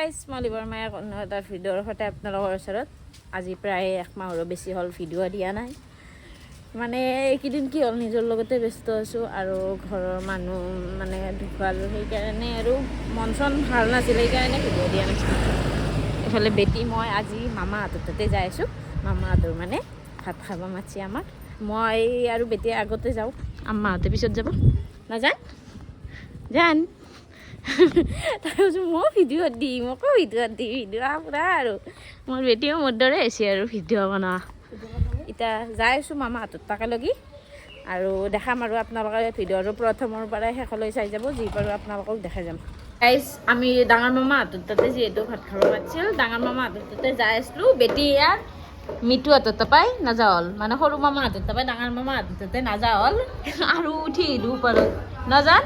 Guys মই লিবৰ মায়ে অন্য এটা ভিডিঅ'ৰ সৈতে আপোনালোকৰ ওচৰত। আজি প্ৰায় এক মাহৰো বেছি হ'ল ভিডিঅ' দিয়া নাই। মানে এইকেইদিন কি হ'ল, নিজৰ লগতে ব্যস্ত আছোঁ আৰু ঘৰৰ মানুহ মানে ঢুকাল সেইকাৰণে আৰু মন চন ভালো নাছিল, সেইকাৰণে ভিডিঅ' দিয়া নাছিলোঁ এইফালে বেটি, মই আজি মামাহঁতৰ তাতে যাই আছোঁ। মামাহঁতৰ মানে ভাত খাব মাতিছে আমাক মই আৰু বেটি আগতে যাওঁ। আম্মাহঁতে পিছত যাব। নাযান যান তাৰপিছত মই ভিডিঅ'ত দি মোকো ভিডিঅ'ত দি ভিডিঅ' পূৰা আৰু। মোৰ বেটিও মোৰ দৰে হৈছে আৰু ভিডিঅ' বনোৱা। এতিয়া যাই আছোঁ মামাহঁতৰ তাকে লগি। আৰু দেখাম আৰু আপোনালোকে ভিডিঅ'টো প্ৰথমৰ পৰাই শেষলৈ চাই যাব যি পাৰোঁ আপোনালোকক দেখাই যাম। গাইজ আমি ডাঙৰ মামাহঁতৰ তাতে যিহেতু ভাত খাব মাতিছিল ডাঙৰ মামাহঁতৰ তাতে যাই আছিলোঁ। বেটি ইয়াৰ মিটু হাতত তাপাই নাযা হ'ল মানে সৰু মামা হাতত তাপাই ডাঙৰ মামা হাতত তাতে নাযা হ'ল আৰু উঠি আহিলোঁ ওপৰত। নাজান?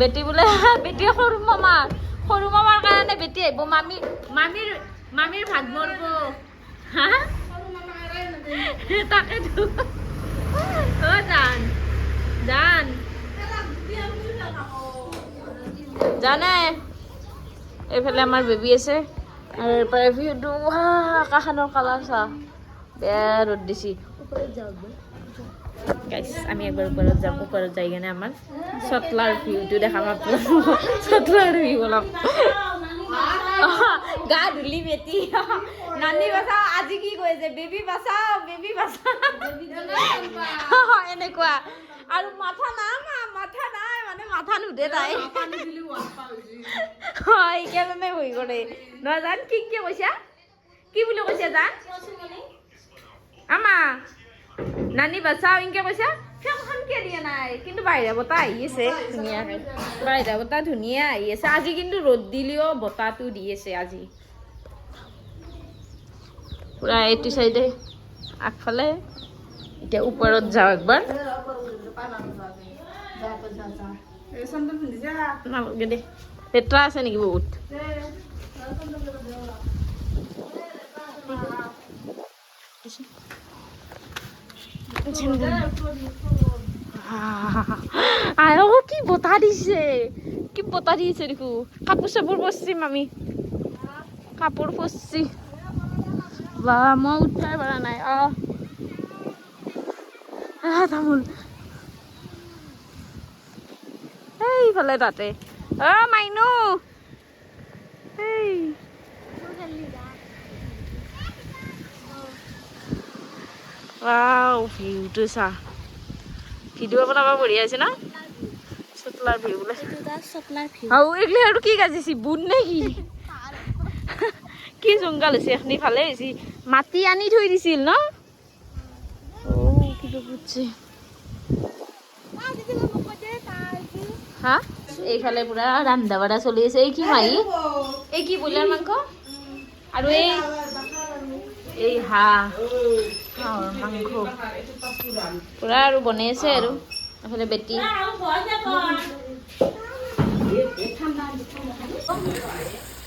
বেটি বোলে বেটি সৰু মামা। সৰু মামাৰ কাৰণে বেটি আহিব। মামী, মামীৰ মামীৰ ভাত মৰব। হা? তাকেতো। অ, জান জান। জানে? এইফালে আমাৰ বেবী আছে। আৰু এৰপৰা ভিউটো আকাশখনৰ কালাৰ চা। বেয়া ৰ'দ দিছি। গাইছ আমি একবাৰ ওপৰত যাম ওপৰত যাই কিনে আমাৰ চটলাৰ ভিউটো দেখাম আপোনালোকক। চটলাৰ ভিউ অলপ। গা ধুলি বেটি। নানি বাচাও আজি কি কৈছে বেবী বাচাও বেবী বাচাও। এনেকুৱা। আৰু মাথা মা মাথা নাই মানে মাথা নুধে তাই। হয় সেইকাৰণে হৈ কৰে নহয় জান কি কি কৈছা? কি বুলি কৈছা জান? আমা। নানি বাচাও ইনকে কৈছা? ফেনখন দিয়া নাই? কিন্তু বাহিৰা বতাহ আহি আছে ধুনীয়াকৈ বাহিৰা বতাহ ধুনীয়া আহি আছে। আজি কিন্তু ৰ'দ দিলেও বতাহটো দি আছে আজি। পূৰা এইটো চাইডে, আগফালে। এতিয়া ওপৰত যাওঁ একবাৰ। দে, লেতেৰা আছে নেকি বহুত? আয় কি বতাহ দিছে? কি বতাহ দিছে দেখো? কাপোৰ চাপোৰ পৰছি মামি। কাপোৰ পৰছি বা মই উঠাই পৰা নাই আহ, তামোল। এইফালে তাতে। অ মাইনু এই Wow, ভিউটো চা। ভিডিঅ' বনাব বঢ়িয়া আছে না? চটলাৰ ভিউ বোলে। আৰু এইগিলা আৰু কি গাজিছি বুট নে কি? জংঘল হৈছে? এখনি ভালে হৈছে। মাটি আনি থৈ দিছিল ন? অ' কিবা বুটছে। হা? এইফালে পুৰা ৰান্ধা বাঢ়া চলি আছে। এই কি মাহী এই কি ব্ৰইলাৰ মাংস? আৰু এই এই হাঁহ মাংস পুৰা আৰু বনাই আছে আৰু এইফালে বেটি।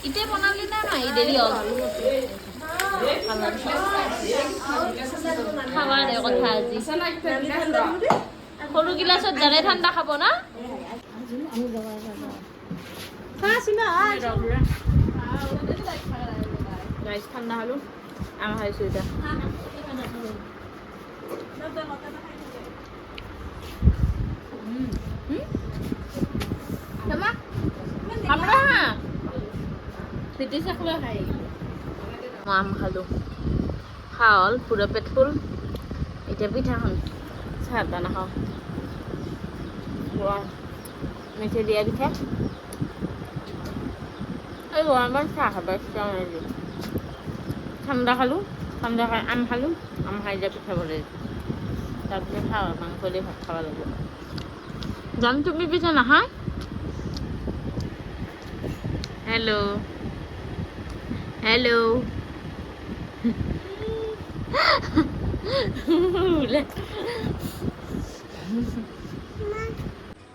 ইতে বনালি না নাই দেৰি হ'ল? সৰু গিলাচত জানে ঠাণ্ডা খাব না? ঠাণ্ডা খালো আম খাইছো এতিয়া। আমরা আম খালো খাওয়া হল পুরো পেট ফুল এতিয়া পিঠাখন চাহ এটা নাখাওঁ মিঠে দিয়া পিঠা এই গৰমত চাহ খাব ইচ্ছা নাই ঠাণ্ডা খালোঁ খাই আম খালোঁ আম খাই পিঠা বনাই তাৰপিছত খাওঁ মাংস দি ভাত খাব লাগিব। তুমি পিঠা নাখা হেল্ল' হেল্ল'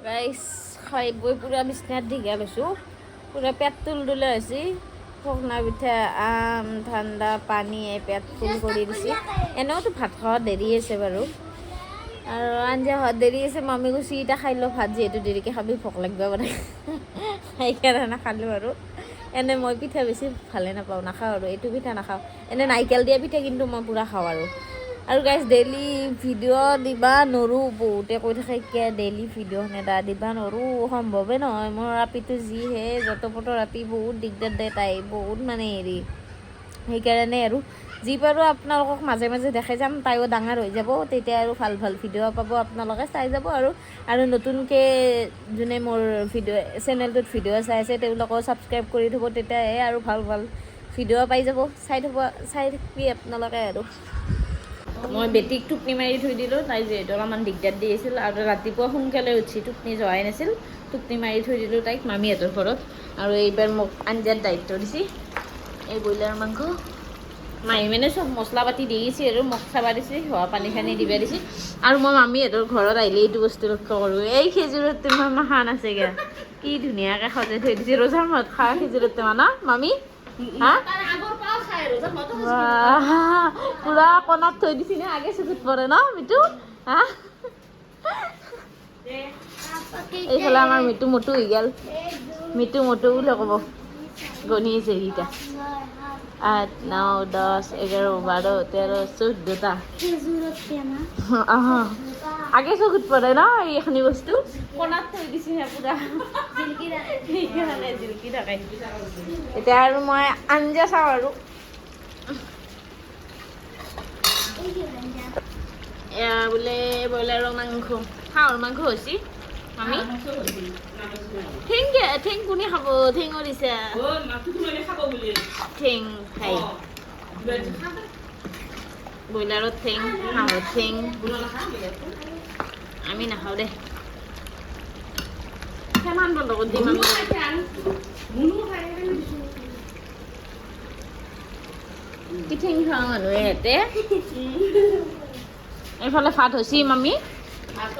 ৰাইচ খাই বৈ পূৰা বিচনাত দীঘা লৈছোঁ পূৰা পেট তুল তুলে হৈছে শুকনা পিঠা আম ঠাণ্ডা পানী পেট ফুল কৰি দিছে। এনেওতো ভাত খোৱা দেৰি আছে বাৰু। আৰু আঞ্জা হোৱাত দেৰি আছে, মামী কৈছি এতিয়া খাই লওঁ ভাত, যিহেতু দেৰিকৈ খাবি, ভোক লাগিব মানে সেইকাৰণে খালোঁ আৰু। এনে মই পিঠা বেছি ভালে নাপাওঁ, নাখাওঁ আৰু, এইটো পিঠা নাখাওঁ। এনে নাৰিকল দিয়া পিঠা কিন্তু মই পূৰা খাওঁ আৰু। আৰু গাইজ ডেইলি ভিডিঅ' দিবা নৰো বহুতে কৈ থাকে কিয় ডেইলি ভিডিঅ' নেদা দিবা নৰো সম্ভৱে নহয়। মোৰ ৰাতিটো যিহে যত পত ৰাতি বহুত দিগদাৰ দিয়ে তাই বহুত মানে হেৰি। সেইকাৰণে আৰু যি পাৰোঁ আপোনালোকক মাজে মাজে দেখাই যাম তাইও ডাঙৰ হৈ যাব তেতিয়া আৰু ভাল ভাল ভিডিঅ' পাব আপোনালোকে চাই যাব আৰু। আৰু নতুনকৈ যোনে মোৰ ভিডিঅ' চেনেলটোত ভিডিঅ' চাই আছে তেওঁলোকেও ছাবস্ক্ৰাইব কৰি থ'ব তেতিয়াহে আৰু ভাল ভাল ভিডিঅ' পাই যাব। চাই থ'ব চাই থাকিবি আপোনালোকে আৰু। মই বেটিক টোপনি মাৰি থৈ দিলোঁ, তাই যিহেতু অলপমান দিগদাৰ দি আছিল আৰু ৰাতিপুৱা সোনকালে উঠি টোপনি যোৱাই নাছিল, টোপনি মাৰি থৈ দিলোঁ তাইক মামীহঁতৰ ঘৰত। আৰু এইবাৰ মোক আঞ্জাৰ দায়িত্ব দিছে, এই ব্ৰইলাৰ মাংস। মায়ে মানে চব মছলা পাতি দি দিছে আৰু মোক চাবা দিছে, হোৱা পানী চানী দিবা দিছে। আৰু মই মামীহঁতৰ ঘৰত আহিলে এইটো বস্তু লক্ষ্য কৰোঁ, এই খেজুৰত তোমাৰ মাখান আছে গা। কি ধুনীয়াকৈ সজাই থৈ দিছে, ৰজাৰ মত খা খেজুৰত তোমাৰ, না, মামী? হা? পুৰা কণাত থৈ দিছি নে? আগে চকুত পৰে ন মিটু হা এইফালে আমাৰ মিটু মটু হৈ গ'ল। মিটু মটু বুলি ক'ব। গণি আছে এইকেইটা। আঠ ন দহ এঘাৰ বাৰ তেৰ চৈধ্যটা। আগে চকুত পৰে ন এইখিনি বস্তু? কণাত থৈ দিছে পুৰা। সেইকাৰণে জিলকি থাকে। এতিয়া আৰু মই আঞ্জা চাওঁ আৰু। বোলে ব্ৰইলাৰৰ মাংস। হাঁহৰ মাংস হৈছে। আমি ঠেং ঠেং কোনে খাব? ঠেঙৰ দিছা ঠেং খাই। ব্ৰইলাৰৰ ঠেং, হাঁহৰ ঠেং। আমি নাখাওঁ দে। ফেনখন বন্ধ কৰি দিম আমি। কি ঠেং খাওঁ মানুহে ইয়াতে এইফালে ভাত হৈছে মামী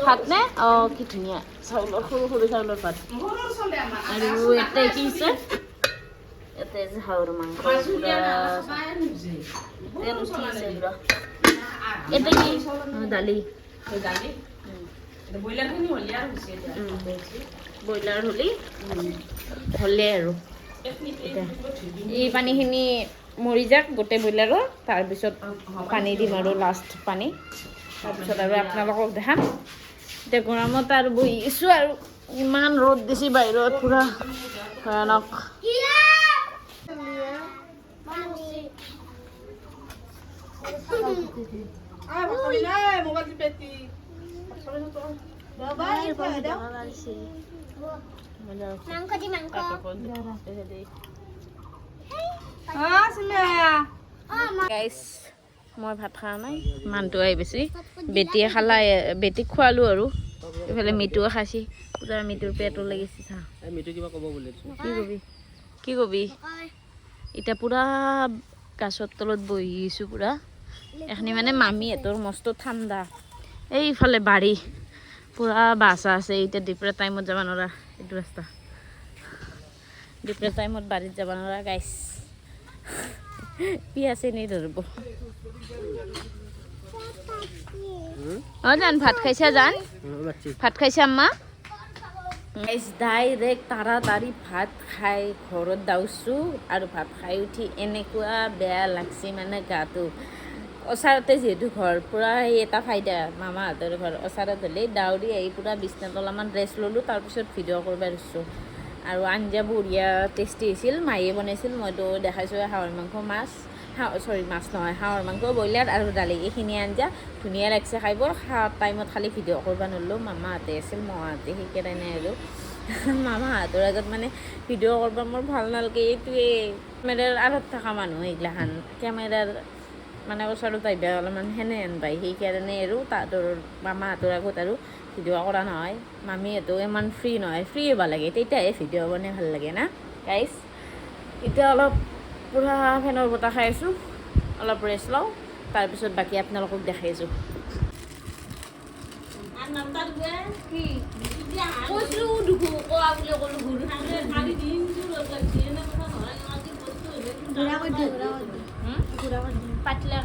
ভাত নে অঁ কি ধুনীয়া চাউলৰ সৰু সৰু চাউলৰ ভাত আৰু ইয়াতে কি আছে ইয়াতে যে হাঁহৰ মাংস পুৰা তেল উঠি আছে পুৰা ইয়াতে কি দালি ব্ৰইলাৰ হ'লি হ'লে আৰু এই পানীখিনি মৰি যাওক গোটেই ব্ৰইলাৰৰ তাৰপিছত পানী দিম আৰু লাষ্ট পানী তাৰপিছত আৰু আপোনালোকক দেখাম এতিয়া গৰমত আৰু বহি আছোঁ আৰু ইমান ৰ'দ দিছে বাহিৰত পূৰা ভয়ানক গাইছ মই ভাত খোৱা নাই মানুহটো আহি বেছি বেটিয়ে খালা বেটিক খোৱালোঁ আৰু। এইফালে মিতুৱে খাইছি। পূৰা মিতুৰ পেটো লাগিছে চা। কি কবি? কি কবি? এতিয়া পূৰা গাছৰ তলত বহি আছোঁ পূৰা। এইখিনি মানে মামীহঁতৰ মস্ত ঠাণ্ডা। এইফালে বাৰী। পূৰা বাছা আছে এতিয়া দুপৰীয়া টাইমত যাব নোৱাৰা। এইটো ৰাস্তা। দুপৰীয়া টাইমত বাৰীত যাব নোৱাৰা গাইছ পিঁয়াজ এনেই ধৰিব অঁ, জান, ভাত খাইছা, জান? ভাত খাইছে, আম্মা? ডাইৰেক্ট তাড়াতাড়ি ভাত খাই, ঘৰত দাউছোঁ আৰু ভাত খাই উঠি এনেকুৱা বেয়া লাগছে মানে গাটো। ওচৰতে যিহেতু ঘৰ পূৰা সেই এটা ফাইদা, মামাহঁতৰ ঘৰ। ওচৰত হ'লে দাউৰি আহি পূৰা বিছনাত অলপমান ৰেষ্ট ল'লোঁ, তাৰপিছত ভিডিঅ' কৰিব দিছোঁ আৰু আঞ্জা বঢ়িয়া টেষ্টি হৈছিল। মায়ে বনাইছিল মইতো দেখাইছোঁ হাঁহৰ মাংস মাছ হাঁহ চৰি মাছ নহয় হাঁহৰ মাংস ব্ৰইলাৰ আৰু দালি এইখিনি আঞ্জা। ধুনীয়া লাগিছে খাই বৰ। খোৱা টাইমত খালি ভিডিঅ' কৰিব নোৱাৰিলোঁ মামাহঁতে আছিল মহাহঁতে সেইকাৰণে আৰু। মামাহঁতৰ আগত মানে ভিডিঅ' কৰিব মোৰ ভাল নালাগে এইটোৱে। কেমেৰাৰ আঁৰত থকা মানুহ এইগিলাখান। কেমেৰাৰ মানে ওচৰত আহিবা অলপমান সেনে হেন পায়। সেইকাৰণে আৰু তাহাঁতৰ মামাহঁতৰ আগত আৰু ভিডিঅ' কৰা নহয়। মামীহঁতো ইমান ফ্ৰী নহয়। ফ্ৰী হ'ব লাগে। তেতিয়াহে ভিডিঅ' বনাই ভালো লাগে না গাইছ এতিয়া অলপ পূৰা ফেনৰ বতাহ খাই আছোঁ। অলপ ৰেষ্ট লওঁ। তাৰপিছত বাকী আপোনালোকক দেখাইছোঁ কৈছোঁ দুখু। কোৱা বুলি ক'লোঁ। ঘূৰি পাতলা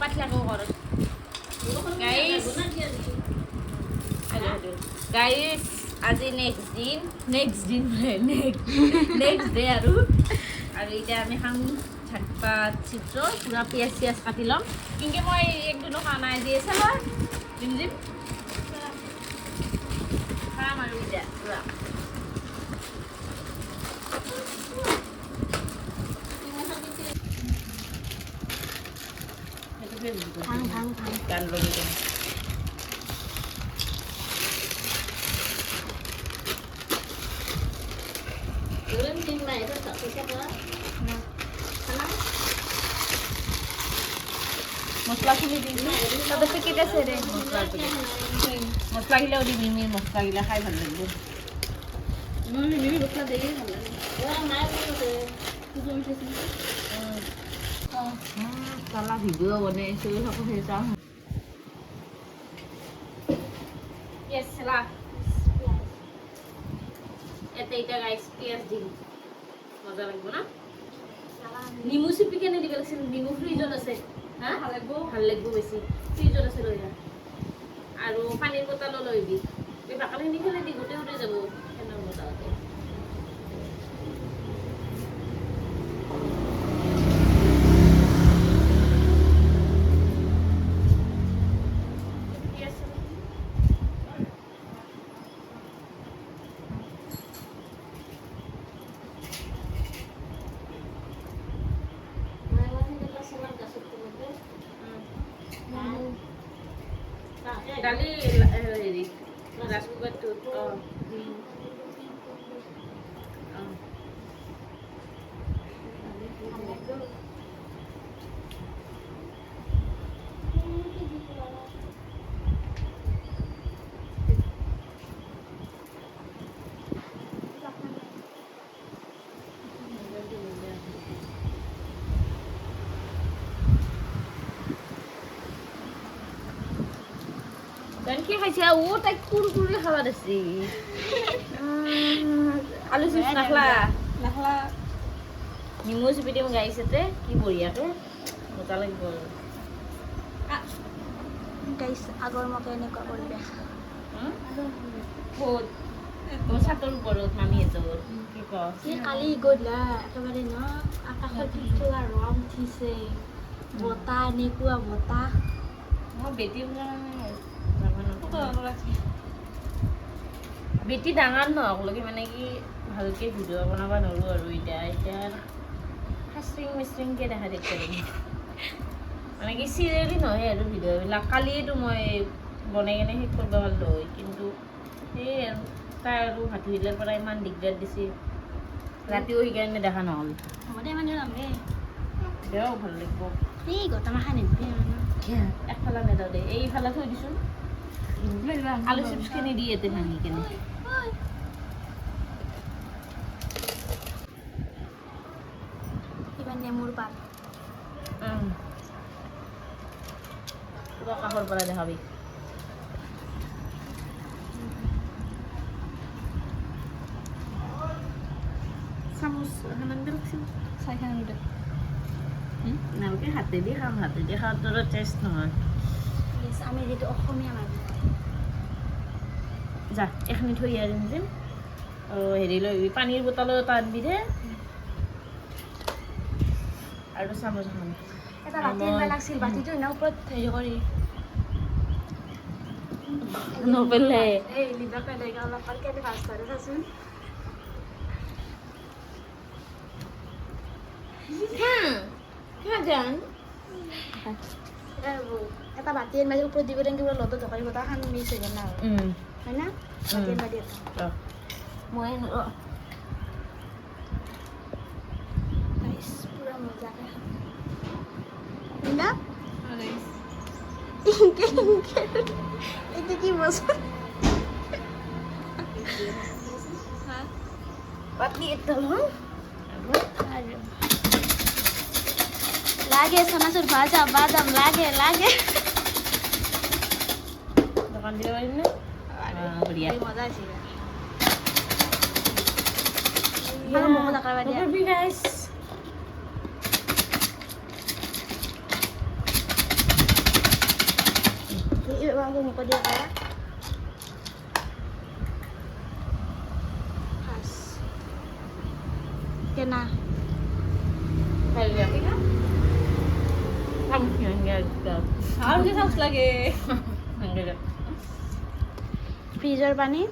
পাতলাকৈ কৰ গাইছ গাইছ আজি নেক্সট দিন নেক্সট দিন নেক্সট ডে আৰু আৰু এতিয়া আমি খাম ঝাটপাত চিত্ৰ পূৰা পিঁয়াজ চিয়াজ কাটি ল'ম কিন্তু মই একদিনো খোৱা নাই যি আছে জিম খাম আৰু এতিয়া ভাং ভাং ভাং গান লগাই দিম Turun din ba ito sa isa ka? Na. Ano? মছলাখিনি দিম Tapos kita sa rin. মছলাগিলাও দিম ইমি মছলাগিলা খাই ভালো লাগিব ni ni bukla de তালা ভিডিঅ' বনাইছোঁ সকলো সেইটা Yes, sila. Ito এটা guys, পিঁয়াজ দিম মজা লাগিব না নেমু চিপি কেনে দিব লাগিছিল নেমু ফ্ৰিজত আছে হা ভালো লাগিব ভালো লাগিব বেছি ফ্ৰিজত আছে লৈ আৰু পানীৰ বটলো লৈ দি এই বাকলিখিনি ফেলে দি গোটেই গোটেই যাব ফেনৰ বটলতে পিঁয়াজ চালা। দালি হেৰি ৰাইচ কুকাৰটোত অঁ অঁ Dan কি খাইছে? ও তাই কুৰকুৰি খাব দিছি আলু চিপছ নাখলা? Nakla. নেমু চিপি দিম গাইছতে কি বঢ়িয়াকে মজা লাগিব Guys, আগৰ মকে এনেকুৱা কৰিলে। মোৰ ছাতৰ ওপৰত কি ক? কালি গধূলা একেবাৰে ন আকাশত টিকলা ৰং উঠিছে। বতাহ এনেকুৱা বতাহ। মই বেটি বোলে মানে যাব নোৱাৰো। বেটি ডাঙৰ নহকলৈকে মানে কি ভালকৈ ভিডিঅ' বনাব নোৱাৰোঁ আৰু এতিয়া এতিয়া খাচৰিং মিচৰিংকৈ দেখা দেখি মানে কি চিৰিয়েলি নহয় আৰু ভিডিঅ'বিলাক কালিয়েতো মই বনাই কেনে শেষ কৰিব পাৰিলোঁ হয় কিন্তু সেই তাই আৰু ভাতিবেলাৰ পৰা ইমান দিগদাৰ দিছে। ৰাতিও সেইকাৰণে দেখা নহ'ল। হ'ব দে মানে দেও ভালো লাগিব। এই গটামাখা নিদিবি একফালে নেদাও দে এইফালে থৈ দিছোঁ। আলু চিপছখিনি দি ইয়াতে ভাঙি কেনে? কিবা নেমুৰ পাত। কাষৰ পৰা দেখাবি চামুচ এখন লাগছিল চাইখান দে নালকে হাতেদি খাম হাতেদি খাওয়ার তোর টেস্ট নহয় আমি যিটো অসমীয়া মানুহ যা এখানি থৈ আহিম যেন হেৰি লৈ পানীৰ বটলো এটা আনবি দে। আৰু চামুচ এখন এটা বাতি আনিব লাগিছিল বাতিটো এনে ওপৰত হেৰি কৰি। নপেলে। এই লিভাৰ পেলাই অলপ কেনে ভাজ ধৰে চাচোন। এটা ব- এটা বাতি আনিব ওপৰত দিব তেনেকৈ পুৰা লদত ধকাৰি বতাহ খান মিক্স হৈ গ'ল না হয় না বাতি আনিব দিয়ে এটা মই Guys, pura মজাকে খাম না এইটো কি বস্তু পাতি এটা lagi sama sur બાદામ લાગે lagi. દુકાન દેવાની yeah. আর কি সাউস লাগে? ফ্রিজৰ পানী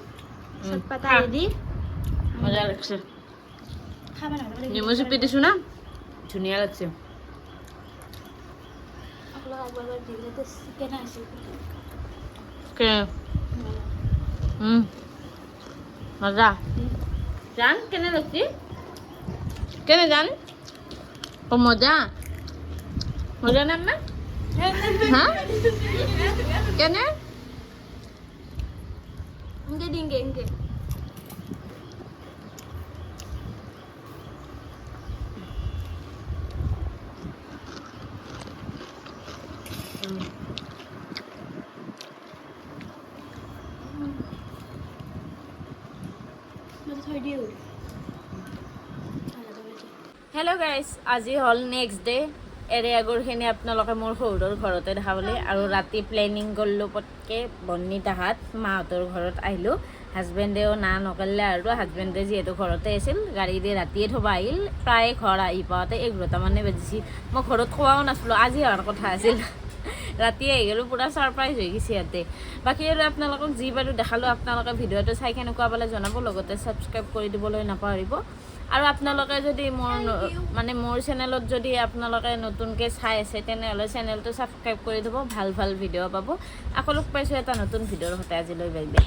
চট পাতা। ৰেডি মজা লাগছে। খাবা না নেমু চুপি দিছো না ধুনীয়া লাগছে। চিকেন আছে কে? হুম। মজা। জান কেনে লাগছি কেনে জান? ও মজা। মজা না আম্মা হ্যাঁ কেনে ইংকে দিংকে ইংকে থৈ দিওঁ হেল্ল' গাইজ আজি হ'ল নেক্সট ডে এৰে আগৰখিনি আপোনালোকে মোৰ শহুৰৰ ঘৰতে দেখা পালে আৰু ৰাতি প্লেনিং কৰিলোঁ পটকৈ বন্নি তাহাত মাহঁতৰ ঘৰত আহিলোঁ। হাজবেণ্ডেও না নকৰিলে আৰু হাজবেণ্ডে যিহেতু ঘৰতে আছিল গাড়ী দি ৰাতিয়ে থ'ব আহিল। প্ৰায় ঘৰ আহি পাওঁতে এঘাৰটামানে বাজিছিল। মই ঘৰত খোৱাও নাছিলোঁ আজি অহাৰ কথা আছিল। ৰাতি আহি গ'লোঁ পূৰা ছাৰপ্ৰাইজ হৈ গৈছে ইয়াতে। বাকী আৰু আপোনালোকক যি বাৰু দেখালোঁ আপোনালোকে ভিডিঅ'টো চাই কেনেকুৱা পালে জনাব লগতে ছাবস্ক্ৰাইব কৰি দিবলৈ নাপাহৰিব। আৰু আপোনালোকে যদি মোৰ মানে মোৰ চেনেলত যদি আপোনালোকে নতুনকৈ চাই আছে, তেনেহ'লে চেনেলটো ছাবস্ক্ৰাইব কৰি দিব ভালো ভালো ভিডিঅ' পাব। আকৌ লগ পাইছোঁ এটা নতুন ভিডিঅ'ৰ সৈতে আজিলৈ বাই বাই